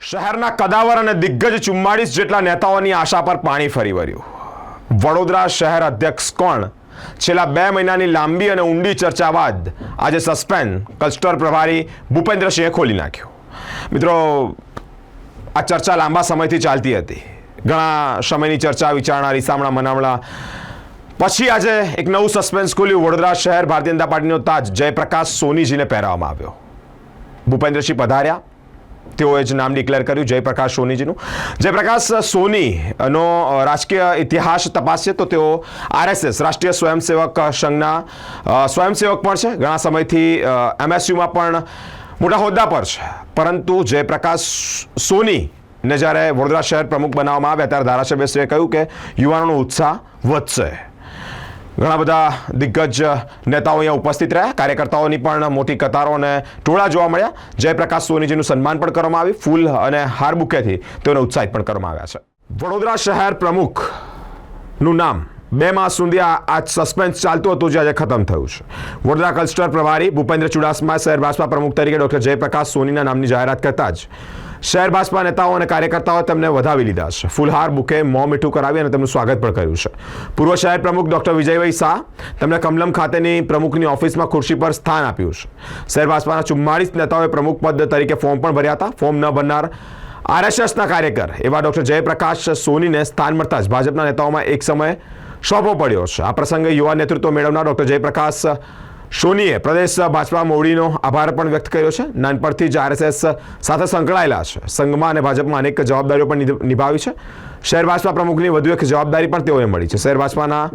શહેરના કદાવર અને દિગ્ગજ ચુમ્માળીસ જેટલા નેતાઓની આશા પર પાણી ફરી વળ્યું. વડોદરા શહેર અધ્યક્ષ કોણ? છેલ્લા બે મહિનાની લાંબી અને ઊંડી ચર્ચા બાદ આજે સસ્પેન્ડ કલ્સ્ટર પ્રભારી ભૂપેન્દ્રસિંહે ખોલી નાખ્યો. મિત્રો, આ ચર્ચા લાંબા સમયથી ચાલતી હતી. ઘણા સમયની ચર્ચા, વિચારણા, રીસામણા, મનામણા. પછી આજે એક નવું સસ્પેન્સ ખોલ્યું. વડોદરા શહેર ભારતીય જનતા પાર્ટીનો તાજ જયપ્રકાશ સોનીજીને પહેરાવવામાં આવ્યો. ભૂપેન્દ્રસિંહ પધાર્યા. તેઓએ જ નામ ડિક્લેર કર્યું જયપ્રકાશ સોનીજીનું. જયપ્રકાશ સોનીનો રાજકીય ઇતિહાસ તપાસીએ તો તેઓ આરએસએસ, રાષ્ટ્રીય સ્વયંસેવક સંઘના સ્વયંસેવક પણ છે. ઘણા સમયથી એમએસયુમાં પણ મોટા હોદ્દા પર છે. પરંતુ જયપ્રકાશ સોની ને જ્યારે વડોદરા શહેર પ્રમુખ બનાવવામાં આવ્યા, ત્યારે ધારાસભ્યશ્રીએ કહ્યું કે યુવાનોનો ઉત્સાહ વધશે. ઘણા બધા દિગ્ગજ નેતાઓ અહીંયા ઉપસ્થિત રહ્યા. કાર્યકર્તાઓની પણ મોટી કતારો અને ટોળા જોવા મળ્યા. જયપ્રકાશ સોનીજીનું સન્માન પણ કરવામાં આવ્યું. ફૂલ અને હાર બુકેથી તેઓને ઉત્સાહિત પણ કરવામાં આવ્યા છે. વડોદરા શહેર પ્રમુખનું નામ બે માસ સુધી આ સસ્પેન્સ ચાલતું હતું, જે આજે ખતમ થયું છે. વડોદરા કલ્ચર પ્રભારી ભૂપેન્દ્ર ચુડાસમા શહેર ભાજપા પ્રમુખ તરીકે ડોક્ટર જયપ્રકાશ સોનીના નામની જાહેરાત કરતા જ શહેર ભાજપા નેતાઓ અને કાર્યકર્તાઓ તેમને વધાવી લીધા છે. ફૂલહાર બુકે મોં મીઠું કરાવી અને તેમનું સ્વાગત પણ કર્યું છે. પૂર્વ શહેર પ્રમુખ ડોક્ટર વિજયભાઈ શાહ તેમણે કમલમ ખાતેની પ્રમુખની ઓફિસમાં ખુરશી પર સ્થાન આપ્યું છે. શહેર ભાજપાના ચુમ્માળીસ નેતાઓએ પ્રમુખ પદ તરીકે ફોર્મ પણ ભર્યા હતા. ફોર્મ ન ભરનાર આરએસએસના કાર્યકર એવા ડોક્ટર જયપ્રકાશ સોનીને સ્થાન મળતા જ ભાજપના નેતાઓમાં એક સમયે સોંપો પડ્યો છે. આ પ્રસંગે યુવા નેતૃત્વ મેળવનાર ડોક્ટર જયપ્રકાશ સોનીએ પ્રદેશ ભાજપા મોવડીનો આભાર પણ વ્યક્ત કર્યો છે. નાનપણથી જ આરએસએસ સાથે સંકળાયેલા છે. સંઘમાં અને ભાજપમાં અનેક જવાબદારીઓ પણ નિભાવી છે. શહેર ભાજપા પ્રમુખની વધુ એક જવાબદારી પણ તેઓને મળી છે. શહેર ભાજપાના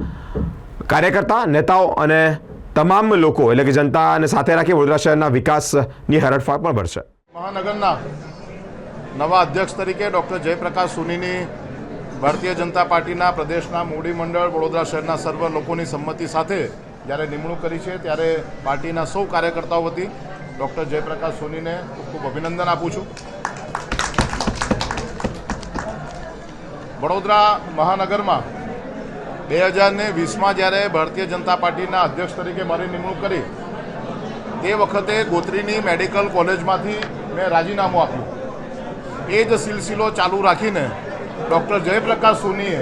કાર્યકર્તા, નેતાઓ અને તમામ લોકો એટલે કે જનતાને સાથે રાખી વડોદરા શહેરના વિકાસની હરડફાળ પણ ભરશે. મહાનગરના નવા અધ્યક્ષ તરીકે ડૉક્ટર જયપ્રકાશ સુનીની ભારતીય જનતા પાર્ટીના પ્રદેશના મૂડી મંડળ વડોદરા શહેરના સર્વ લોકોની સંમતિ સાથે જ્યારે નિમણૂક કરી છે, ત્યારે પાર્ટીના સૌ કાર્યકર્તાઓ વતી ડૉક્ટર જયપ્રકાશ સોનીને ખૂબ ખૂબ અભિનંદન આપું છું. વડોદરા મહાનગરમાં બે હજાર ને વીસમાં જ્યારે ભારતીય જનતા પાર્ટીના અધ્યક્ષ તરીકે મારી નિમણૂક કરી, તે વખતે ગોત્રીની મેડિકલ કોલેજમાંથી મેં રાજીનામું આપ્યું. એ જ સિલસિલો ચાલુ રાખીને ડૉક્ટર જયપ્રકાશ સોનીએ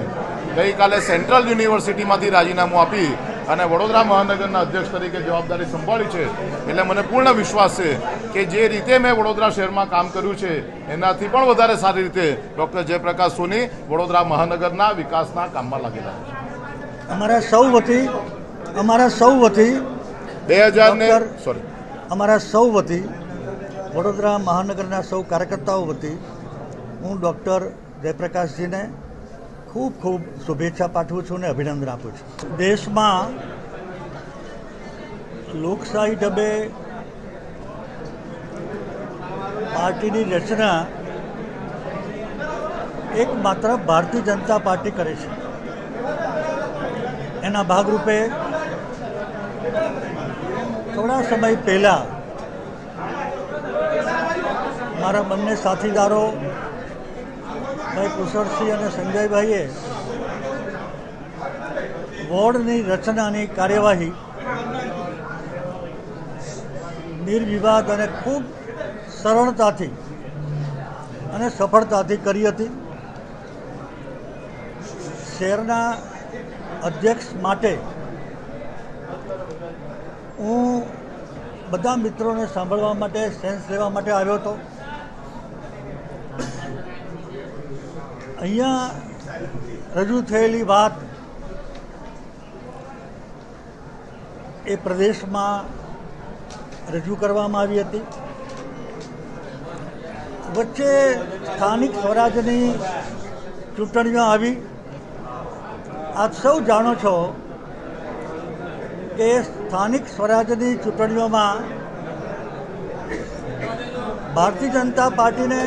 ગઈકાલે સેન્ટ્રલ યુનિવર્સિટીમાંથી રાજીનામું આપી અને વડોદરા મહાનગરના અધ્યક્ષ તરીકે જવાબદારી સંભાળી છે. એટલે મને પૂર્ણ વિશ્વાસ છે કે જે રીતે મેં વડોદરા શહેરમાં કામ કર્યું છે એનાથી પણ વધારે સારી રીતે ડૉક્ટર જયપ્રકાશ સોની વડોદરા મહાનગરના વિકાસના કામમાં લાગેલા છે. અમારા સૌ વતી અમારા સૌ વતી બે હજાર ને સોરી અમારા સૌ વતી વડોદરા મહાનગરના સૌ કાર્યકર્તાઓ વતી હું ડૉક્ટર જયપ્રકાશજીને ખૂબ ખૂબ શુભેચ્છા પાઠવું છું અને અભિનંદન આપું છું. દેશમાં લોકશાહી ઢબે પાર્ટીની રચના એકમાત્ર ભારતીય જનતા પાર્ટી કરે છે. એના ભાગરૂપે થોડા સમય પહેલાં મારા બંને સાથીદારો ભાઈ કુશળસિંહ અને સંજયભાઈએ વોર્ડની રચનાની કાર્યવાહી, નિર્વિવાદ અને ખૂબ સરળતાથી અને સફળતાથી કરી હતી. શહેરના અધ્યક્ષ માટે હું બધા મિત્રોને સાંભળવા માટે, સેન્સ લેવા માટે આવ્યો હતો. અહીંયા રજૂ થયેલી વાત એ પ્રદેશમાં રજૂ કરવામાં આવી હતી. વચ્ચે સ્થાનિક સ્વરાજની ચૂંટણીઓ આવી. આપ સૌ જાણો છો કે સ્થાનિક સ્વરાજની ચૂંટણીઓમાં ભારતીય જનતા પાર્ટીને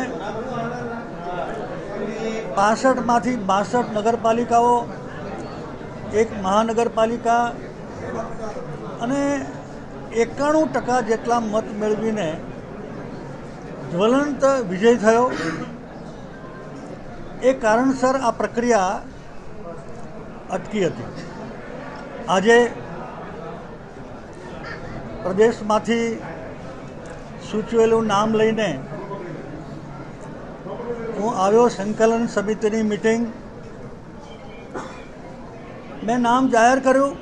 પાસઠમાંથી બાસઠ નગરપાલિકાઓ, એક મહાનગરપાલિકા અને એકાણું ટકા જેટલા મત મેળવીને જ્વલંત વિજય થયો. એ કારણસર આ પ્રક્રિયા અટકી હતી. આજે પ્રદેશમાંથી સૂચવેલું નામ લઈને હું આવ્યો સંકલન સમિતિની મિટિંગ મેં નામ જાહેર કર્યું.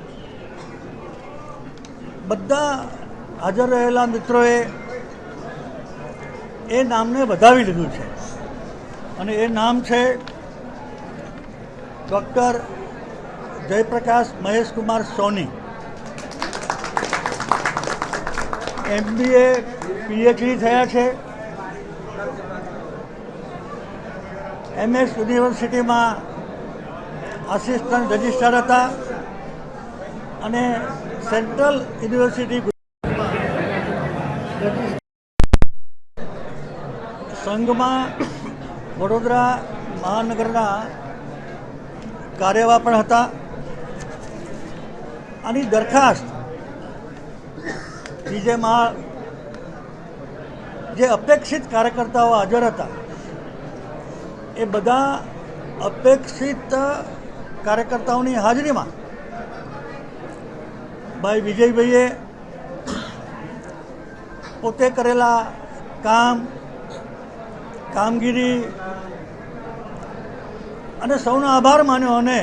બધા હાજર રહેલા મિત્રોએ એ નામને વધાવી લીધું છે. અને એ નામ છે doctor Jayprakash Maheshkumar Soni. MBA, PhD થયા છે. એમએસ યુનિવર્સિટીમાં આસિસ્ટન્ટ રજિસ્ટ્રાર હતા અને સેન્ટ્રલ યુનિવર્સિટી સંઘમાં વડોદરા મહાનગરના કાર્યવાહ પણ હતા. આની દરખાસ્ત બીજેમાં જે અપેક્ષિત કાર્યકર્તાઓ હાજર હતા એ બધા અપેક્ષિત કાર્યકર્તાઓની હાજરીમાં ભાઈ વિજયભાઈએ પોતે કરેલા કામ કામગીરી અને સૌનો આભાર માન્યો અને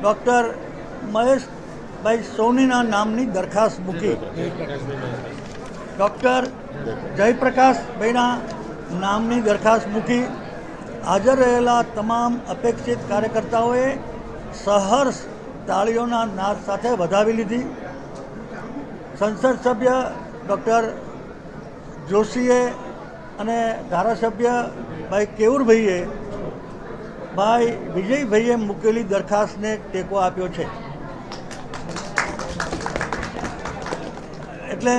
ડૉક્ટર મહેશભાઈ સોનીના નામની દરખાસ્ત મૂકી. ડૉક્ટર જયપ્રકાશભાઈના નામની દરખાસ્ત મૂકી હાજર રહેલા તમામ અપેક્ષિત કાર્યકર્તાઓએ સહર્ષ તાળીઓના નાદ સાથે વધાવી લીધી. સંસદ સભ્ય ડૉક્ટર જોશીએ અને ધારાસભ્ય ભાઈ કેવુરભાઈએ ભાઈ વિજયભાઈએ મૂકેલી દરખાસ્તને ટેકો આપ્યો છે. એટલે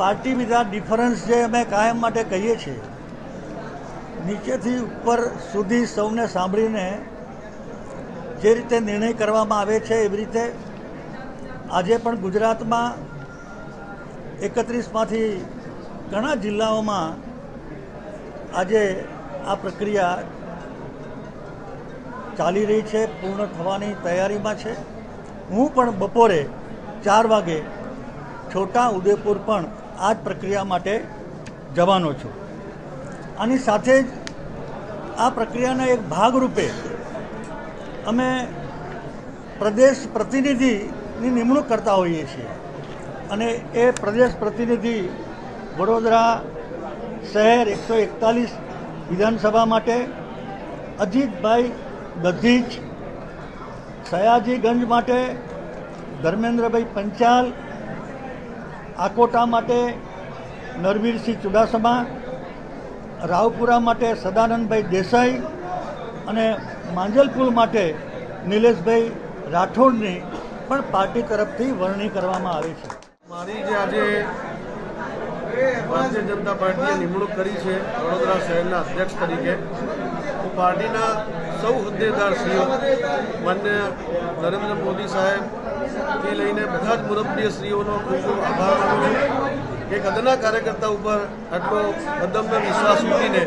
પાર્ટી વિધા ડિફરન્સ જે અમે કાયમ માટે કહીએ છીએ નીચેથી ઉપર સુધી સૌને સાંભળીને જે રીતે નિર્ણય કરવામાં આવે છે એવી રીતે આજે પણ ગુજરાતમાં એકત્રીસમાંથી ઘણા જિલ્લાઓમાં આજે આ પ્રક્રિયા ચાલી રહી છે, પૂર્ણ થવાની તૈયારીમાં છે. હું પણ બપોરે ચાર વાગે છોટા ઉદેપુર પણ આ જ પ્રક્રિયા માટે જવાનો છું. આની સાથે જ આ પ્રક્રિયાના એક ભાગરૂપે અમે પ્રદેશ પ્રતિનિધિની નિમણૂક કરતા હોઈએ છીએ. અને એ પ્રદેશ પ્રતિનિધિ વડોદરા શહેર એકસો એકતાલીસ વિધાનસભા માટે અજીતભાઈ દધીચ સયાજીગંજ માટે ધર્મેન્દ્રભાઈ પંચાલ, આકોટા માટે નરવીરસિંહ ચુડાસમા રાવપુરા માટે સદાનંદભાઈ દેસાઈ અને માંજલપુર માટે નિલેશભાઈ રાઠોડની પણ પાર્ટી તરફથી વરણી કરવામાં આવી છે. મારી જે આજે ભારતીય જનતા પાર્ટીએ નિમણૂક કરી છે વડોદરા શહેરના અધ્યક્ષ તરીકે, હું પાર્ટીના સૌ હોદ્દેદારશ્રીઓ માન્ય નરેન્દ્ર મોદી સાહેબથી લઈને બધા જ મુરબ્બીશ્રીઓનો ખૂબ ખૂબ આભાર માનું છું. એક અદના કાર્યકર્તા ઉપર આટલો અદમ્ય વિશ્વાસ મૂકીને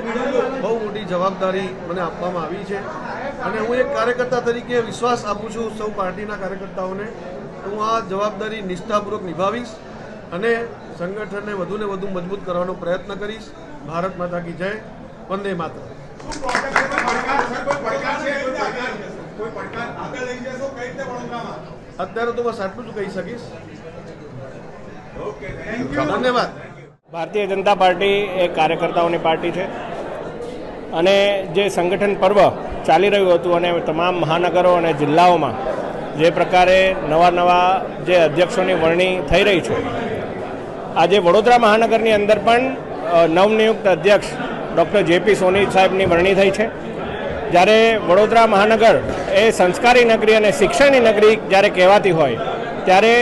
બહુ મોટી જવાબદારી મને આપવામાં આવી છે. અને હું એક કાર્યકર્તા તરીકે વિશ્વાસ આપું છું સૌ પાર્ટીના કાર્યકર્તાઓને. હું આ જવાબદારી નિષ્ઠાપૂર્વક નિભાવીશ અને સંગઠનને વધુને વધુ મજબૂત કરવાનો પ્રયત્ન કરીશ. ભારત માતા કી જય. વંદે માતરમ. અત્યારે તો બસ આટલું જ કહી શકીશ. ધન્યવાદ. ભારતીય જનતા પાર્ટી એ કાર્યકર્તાઓની પાર્ટી છે. અને જે સંગઠન પર્વ ચાલી રહ્યું હતું અને તમામ મહાનગરો અને જિલ્લાઓમાં જે પ્રકારે નવા નવા જે અધ્યક્ષોની વરણી થઈ રહી છે. આજે વડોદરા મહાનગરની અંદર પણ નવનિયુક્ત અધ્યક્ષ ડૉક્ટર જેપી સોની સાહેબની વરણી થઈ છે. જ્યારે વડોદરા મહાનગર એ સંસ્કારી નગરી અને શિક્ષણની નગરી જ્યારે કહેવાતી હોય, ત્યારે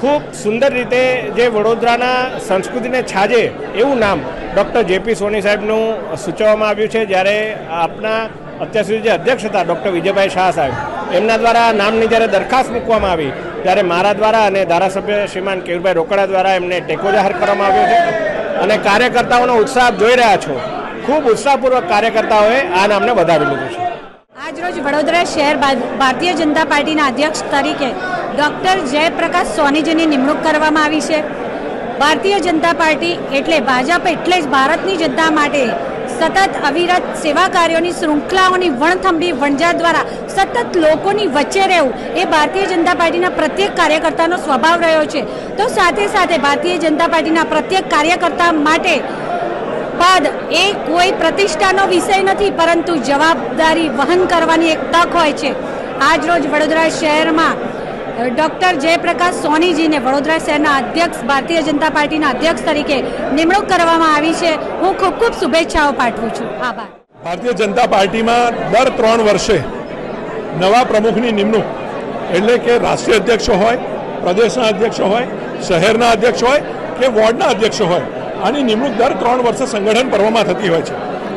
ખૂબ સુંદર રીતે જે વડોદરાના સંસ્કૃતિને છાજે એવું નામ ડૉક્ટર જેપી સોની સાહેબનું સૂચવવામાં આવ્યું છે. જ્યારે આપના અત્યાર સુધી જે અધ્યક્ષ હતા ડૉક્ટર વિજયભાઈ શાહ સાહેબ, એમના દ્વારા નામની જ્યારે દરખાસ્ત મૂકવામાં આવી, ત્યારે મારા દ્વારા અને ધારાસભ્ય શ્રીમાન કેયુરભાઈ રોકડા દ્વારા એમને ટેકો જાહેર કરવામાં આવ્યો છે. અને કાર્યકર્તાઓનો ઉત્સાહ જોઈ રહ્યા છો. ખૂબ ઉત્સાહપૂર્વક કાર્યકર્તાઓએ આ નામને વધાવી લીધું છે. આજરોજ વડોદરા શહેર ભારતીય જનતા પાર્ટીના અધ્યક્ષ તરીકે ડૉક્ટર જયપ્રકાશ સોનીજીની નિમણૂક કરવામાં આવી છે. ભારતીય જનતા પાર્ટી એટલે ભાજપ એટલે જ ભારતની જનતા માટે સતત અવિરત સેવા કાર્યોની શૃંખલાઓની વણથંભી વણઝાર દ્વારા સતત લોકોની વચ્ચે રહેવું એ ભારતીય જનતા પાર્ટીના પ્રત્યેક કાર્યકર્તાનો સ્વભાવ રહ્યો છે. તો સાથે સાથે ભારતીય જનતા પાર્ટીના પ્રત્યેક કાર્યકર્તા માટે પદ એ કોઈ પ્રતિષ્ઠાનો વિષય નથી, પરંતુ જવાબદારી વહન કરવાની એક તક હોય છે. આજ રોજ વડોદરા શહેરમાં ડૉક્ટર જયપ્રકાશ સોનીજીને વડોદરા શહેરના અધ્યક્ષ, ભારતીય જનતા પાર્ટીના અધ્યક્ષ તરીકે નિમણૂક કરવામાં આવી છે. હું ખૂબ ખૂબ શુભેચ્છાઓ પાઠવું છું. આભાર. ભારતીય જનતા પાર્ટીમાં દર ત્રણ વર્ષે નવા પ્રમુખની નિમણૂક, એટલે કે રાષ્ટ્રીય અધ્યક્ષ હોય, પ્રદેશના અધ્યક્ષો હોય, શહેરના અધ્યક્ષ હોય, કે વોર્ડના અધ્યક્ષ હોય આની નિમણૂક દર ત્રણ વર્ષે સંગઠન પર્વમાં થતી હોય છે.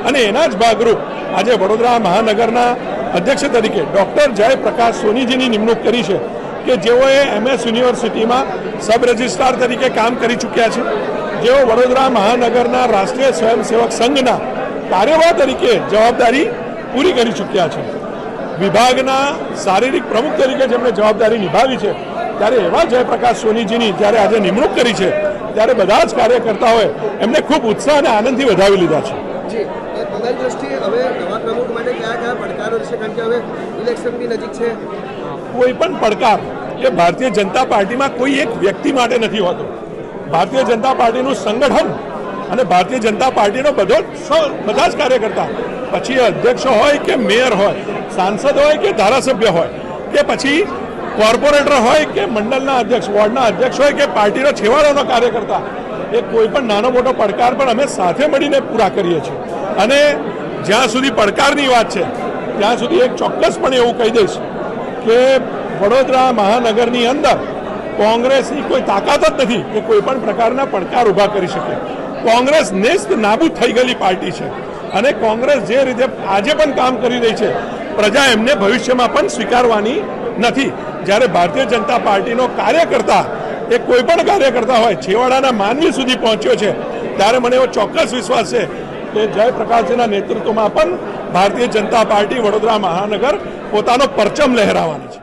અને એના જ ભાગરૂપ આજે વડોદરા મહાનગરના અધ્યક્ષ તરીકે ડૉક્ટર જયપ્રકાશ સોનીજીની નિમણૂક કરી છે કે જેઓએ એમએસ યુનિવર્સિટીમાં સબ રજિસ્ટ્રાર તરીકે કામ કરી ચૂક્યા છે. જેઓ વડોદરા મહાનગરના રાષ્ટ્રીય સ્વયંસેવક સંઘના કાર્યવાહ તરીકે જવાબદારી પૂરી કરી ચૂક્યા છે. વિભાગના શારીરિક પ્રમુખ તરીકે જેમણે જવાબદારી નિભાવી છે, ત્યારે એવા જયપ્રકાશ સોનીજીની જ્યારે આજે નિમણૂક કરી છે ત્યારે બધા જ કાર્યકર્તાઓએ એમને ખૂબ ઉત્સાહ અને આનંદથી વધાવી લીધા છે. તમારી દ્રષ્ટિએ હવે નવા પ્રમુખ માટે કયા કયા પડકારો છે? કારણ કે હવે ઇલેક્શન બી નજીક છે. કોઈ પણ પડકાર એ ભારતીય જનતા પાર્ટીમાં કોઈ એક વ્યક્તિ માટે નથી હોતો. ભારતીય જનતા પાર્ટીનું સંગઠન અને ભારતીય જનતા પાર્ટીનો બધો બધા જ કાર્યકર્તા પછી અધ્યક્ષ હોય કે મેયર હોય સાંસદ હોય કે ધારાસભ્ય હોય કે પછી કોર્પોરેટર હોય કે મંડળના અધ્યક્ષ, વોર્ડના અધ્યક્ષ હોય કે પાર્ટીનો છેવાડાનો કાર્યકર્તા, એ કોઈ પણ નાનો મોટો પડકાર પણ અમે સાથે મળીને પૂરા કરીએ છીએ. અને જ્યાં સુધી પડકારની વાત છે, ત્યાં સુધી એક ચોક્કસપણે એવું કહી દઈશ કે વડોદરા મહાનગરની અંદર કોંગ્રેસની કોઈ તાકાત જ નથી કે કોઈ પણ પ્રકારના પડકાર ઊભા કરી શકે. કોંગ્રેસ નેસ્ત નાબૂદ થઈ ગયેલી પાર્ટી છે અને કોંગ્રેસ જે રીતે આજે પણ કામ કરી રહી છે, પ્રજા એમને ભવિષ્યમાં પણ સ્વીકારવાની નથી. જ્યારે ભારતીય જનતા પાર્ટીનો કાર્યકર્તા, એ કોઈ પણ કાર્યકર્તા હોય, છેવાડાના માનવી સુધી પહોંચ્યો છે, ત્યારે મને એવો ચોક્કસ વિશ્વાસ છે કે જયપ્રકાશજીના નેતૃત્વમાં પણ ભારતીય જનતા પાર્ટી વડોદરા મહાનગર પોતાનો પરચમ લહેરાવાની છે.